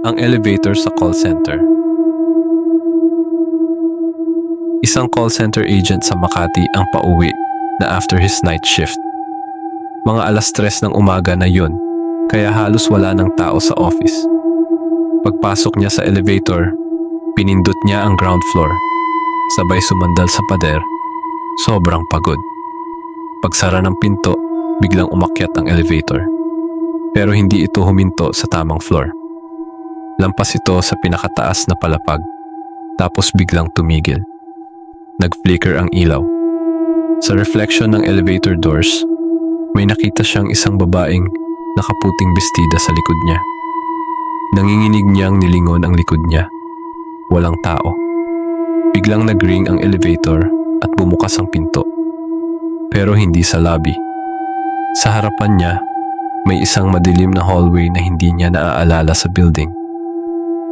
Ang elevator sa call center. Isang call center agent sa Makati ang pauwi na after his night shift. Mga alas tres ng umaga na yun, kaya halos wala ng tao sa office. Pagpasok niya sa elevator, pinindot niya ang ground floor. Sabay sumandal sa pader, sobrang pagod. Pagsara ng pinto, biglang umakyat ang elevator. Pero hindi ito huminto sa tamang floor. Lampas ito sa pinakataas na palapag, tapos biglang tumigil. Nag-flicker ang ilaw. Sa reflection ng elevator doors, may nakita siyang isang babaeng nakaputing bestida sa likod niya. Nanginginig niyang nilingon ang likod niya. Walang tao. Biglang nag-ring ang elevator at bumukas ang pinto. Pero hindi sa lobby. Sa harapan niya, may isang madilim na hallway na hindi niya naaalala sa building.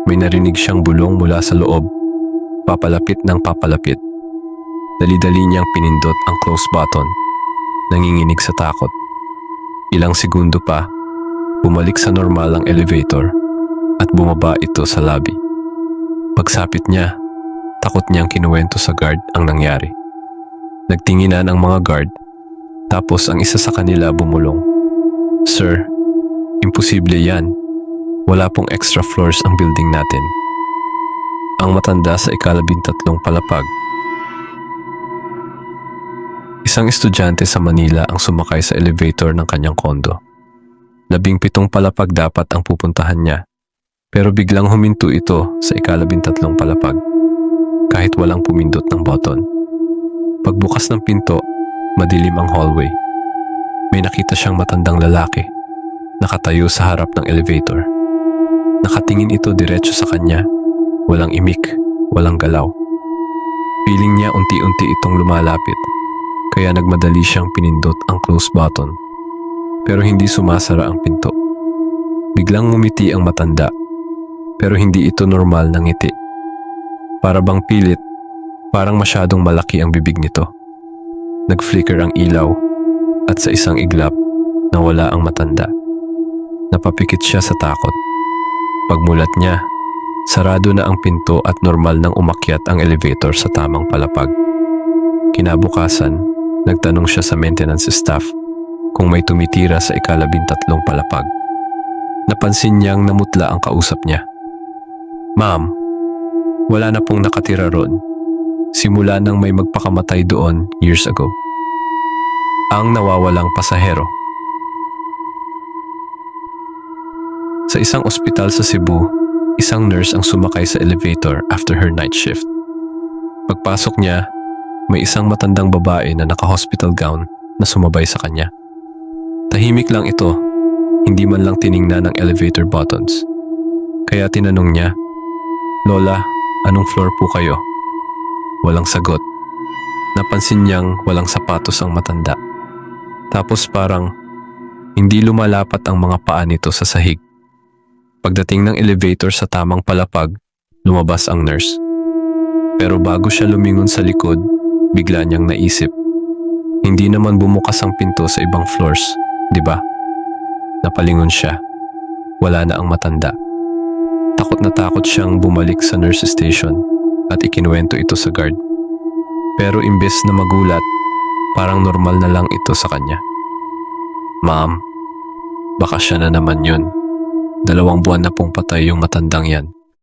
May narinig siyang bulong mula sa loob, papalapit ng papalapit. Dali-dali niyang pinindot ang close button, nanginginig sa takot. Ilang segundo pa, bumalik sa normal ang elevator at bumaba ito sa lobby. Pagsapit niya, takot niyang kinuwento sa guard ang nangyari. Nagtinginan ang mga guard, tapos ang isa sa kanila bumulong. Sir, imposible yan. Wala pong extra floors ang building natin. Ang matanda sa ikalabintatlong palapag. Isang estudyante sa Manila ang sumakay sa elevator ng kanyang kondo. Labing pitong palapag dapat ang pupuntahan niya, pero biglang huminto ito sa ikalabintatlong palapag kahit walang pumindot ng button. Pagbukas ng pinto, madilim ang hallway. May nakita siyang matandang lalaki, nakatayo sa harap ng elevator. Nakatingin ito diretso sa kanya, walang imik, walang galaw. Feeling niya unti-unti itong lumalapit, kaya nagmadali siyang pinindot ang close button. Pero hindi sumasara ang pinto. Biglang ngumiti ang matanda, pero hindi ito normal na ngiti. Para bang pilit, parang masyadong malaki ang bibig nito. Nag-flicker ang ilaw at sa isang iglap, nawala ang matanda. Napapikit siya sa takot. Pagmulat niya, sarado na ang pinto at normal nang umakyat ang elevator sa tamang palapag. Kinabukasan, nagtanong siya sa maintenance staff kung may tumitira sa ikalabintatlong palapag. Napansin niyang namutla ang kausap niya. Ma'am, wala na pong nakatira roon. Simula nang may magpakamatay doon years ago. Ang nawawalang pasahero. Sa isang ospital sa Cebu, isang nurse ang sumakay sa elevator after her night shift. Pagpasok niya, may isang matandang babae na naka-hospital gown na sumabay sa kanya. Tahimik lang ito, hindi man lang tiningnan ang elevator buttons. Kaya tinanong niya, Lola, anong floor po kayo? Walang sagot. Napansin niyang walang sapatos ang matanda. Tapos parang hindi lumalapat ang mga paa nito sa sahig. Pagdating ng elevator sa tamang palapag, lumabas ang nurse. Pero bago siya lumingon sa likod, bigla niyang naisip. Hindi naman bumukas ang pinto sa ibang floors, di ba? Napalingon siya. Wala na ang matanda. Takot na takot siyang bumalik sa nurse station at ikinuwento ito sa guard. Pero imbes na magulat, parang normal na lang ito sa kanya. Ma'am, baka siya na naman yun. Dalawang buwan na pong patay yung matandang yan.